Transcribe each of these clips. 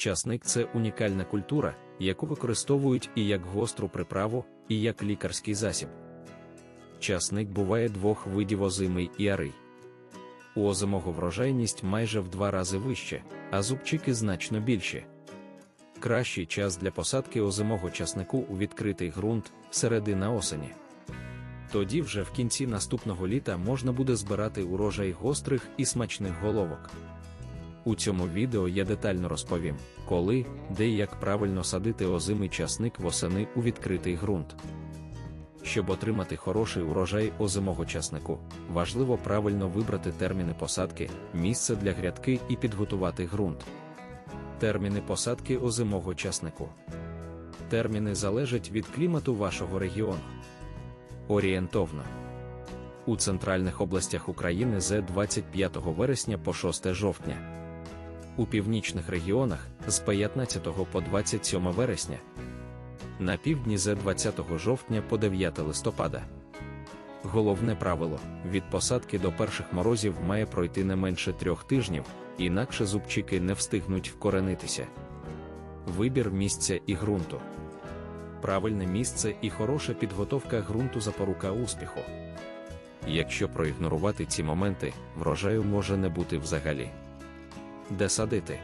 Часник це унікальна культура, яку використовують і як гостру приправу, і як лікарський засіб. Часник буває двох видів озимий і арий. У озимого врожайність майже в два рази вище, а зубчики значно більші. Кращий час для посадки озимого часнику у відкритий ґрунт середина осені. Тоді вже в кінці наступного літа можна буде збирати урожай гострих і смачних головок. У цьому відео я детально розповім, коли, де і як правильно садити озимий часник восени у відкритий ґрунт. Щоб отримати хороший урожай озимого часнику, важливо правильно вибрати терміни посадки, місце для грядки і підготувати ґрунт. Терміни посадки озимого часнику. Терміни залежать від клімату вашого регіону. Орієнтовно. У центральних областях України з 25 вересня по 6 жовтня. У північних регіонах з 15 по 27 вересня. На півдні з 20 жовтня по 9 листопада. Головне правило: від посадки до перших морозів має пройти не менше трьох тижнів, інакше зубчики не встигнуть вкоренитися. Вибір місця і ґрунту. Правильне місце і хороша підготовка ґрунту запорука успіху. Якщо проігнорувати ці моменти, врожаю може не бути взагалі. Де садити?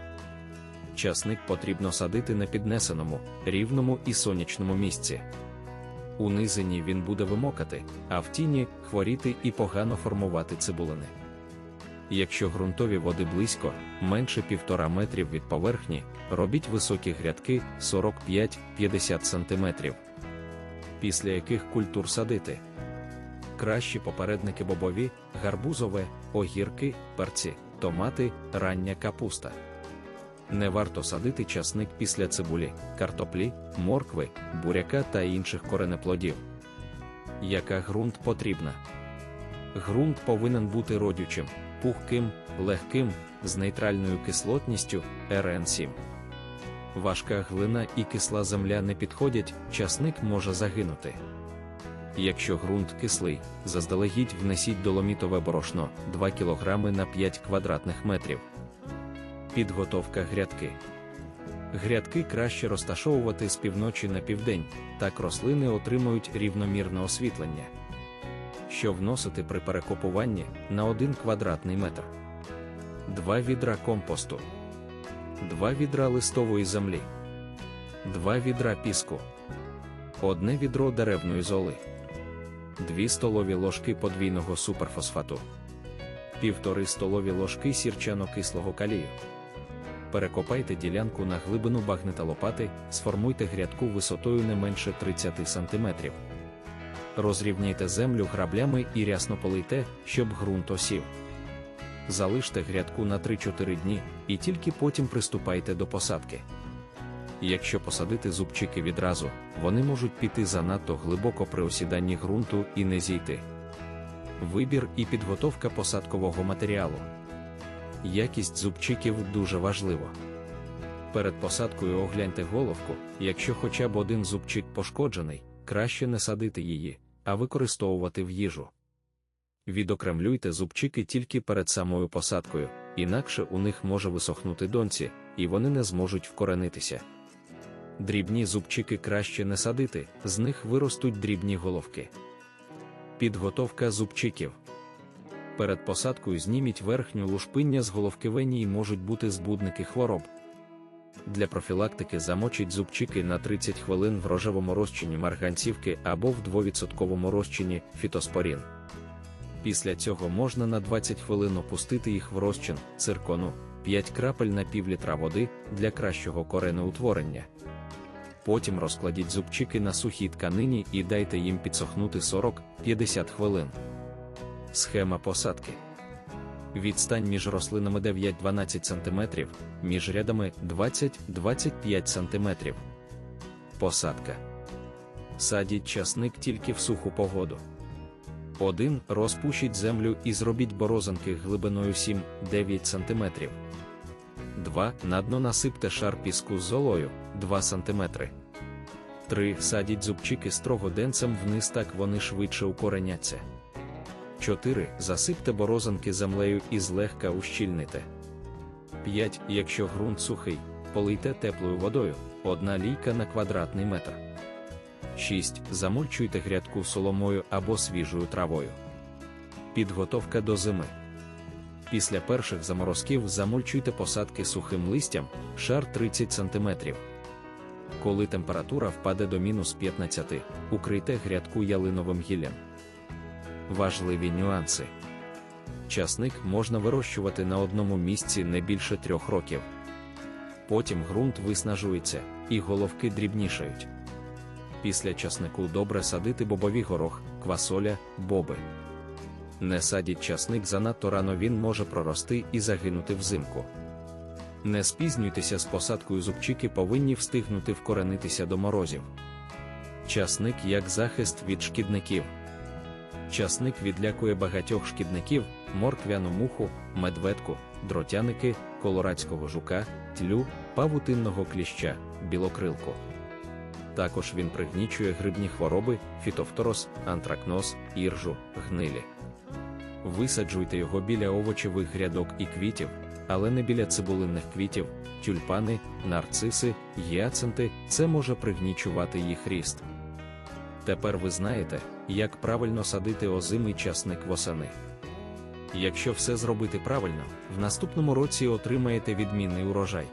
Часник потрібно садити на піднесеному, рівному і сонячному місці. У низині він буде вимокати, а в тіні хворіти і погано формувати цибулини. Якщо ґрунтові води близько, менше 1,5 метрів від поверхні, робіть високі грядки 45-50 см. Після яких культур садити. Кращі попередники бобові, гарбузове, огірки, перці, томати, рання капуста. Не варто садити часник після цибулі, картоплі, моркви, буряка та інших коренеплодів. Яка ґрунт потрібна? Ґрунт повинен бути родючим, пухким, легким, з нейтральною кислотністю РН7. Важка глина і кисла земля не підходять, часник може загинути. Якщо ґрунт кислий, заздалегідь внесіть доломітове борошно 2 кг на 5 квадратних метрів. Підготовка грядки. Грядки краще розташовувати з півночі на південь, так рослини отримують рівномірне освітлення. Що вносити при перекопуванні на 1 квадратний метр. 2 відра компосту, 2 відра листової землі, 2 відра піску, 1 відро деревної золи, 2 столові ложки подвійного суперфосфату, 1,5 столові ложки сірчано-кислого калію. Перекопайте ділянку на глибину багнета лопати, сформуйте грядку висотою не менше 30 см. Розрівняйте землю граблями і рясно полийте, щоб ґрунт осів. Залиште грядку на 3-4 дні і тільки потім приступайте до посадки. Якщо посадити зубчики відразу, вони можуть піти занадто глибоко при осіданні ґрунту і не зійти. Вибір і підготовка посадкового матеріалу. Якість зубчиків дуже важливо. Перед посадкою огляньте головку, якщо хоча б один зубчик пошкоджений, краще не садити її, а використовувати в їжу. Відокремлюйте зубчики тільки перед самою посадкою, інакше у них може висохнути донці, і вони не зможуть вкоренитися. Дрібні зубчики краще не садити, з них виростуть дрібні головки. Підготовка зубчиків. Перед посадкою зніміть верхню лушпиння з головки венії можуть бути збудники хвороб. Для профілактики замочіть зубчики на 30 хвилин в рожевому розчині марганцівки або в 2% розчині фітоспорін. Після цього можна на 20 хвилин опустити їх в розчин циркону, 5 крапель на пів літра води для кращого коренеутворення. Потім розкладіть зубчики на сухій тканині і дайте їм підсохнути 40-50 хвилин. Схема посадки. Відстань між рослинами 9-12 см, між рядами 20-25 см. Посадка. Садіть часник тільки в суху погоду. 1. Розпушіть землю і зробіть борозанки глибиною 7-9 см. 2. На дно насипте шар піску з золою 2 см. 3. Садіть зубчики строго денцем вниз, так вони швидше укореняться. 4. Засипте борозанки землею і злегка ущільните. 5. Якщо ґрунт сухий, полийте теплою водою, одна лійка на квадратний метр. 6. Замульчуйте грядку соломою або свіжою травою. Підготовка до зими. Після перших заморозків замульчуйте посадки сухим листям, шар 30 см. Коли температура впаде до мінус 15, укрийте грядку ялиновим гіллям. Важливі нюанси. Часник можна вирощувати на одному місці не більше трьох років. Потім ґрунт виснажується, і головки дрібнішають. Після часнику добре садити бобовий горох, квасоля, боби. Не садіть часник занадто рано він може прорости і загинути взимку. Не спізнюйтеся з посадкою зубчики повинні встигнути вкоренитися до морозів. Часник як захист від шкідників. Часник відлякує багатьох шкідників, морквяну муху, медведку, дротяники, колорадського жука, тлю, павутинного кліща, білокрилку. Також він пригнічує грибні хвороби, фітофторос, антракноз, іржу, гнилі. Висаджуйте його біля овочевих грядок і квітів, але не біля цибулинних квітів, тюльпани, нарциси, гіацинти це може пригнічувати їх ріст. Тепер ви знаєте, як правильно садити озимий часник восени. Якщо все зробити правильно, в наступному році отримаєте відмінний урожай.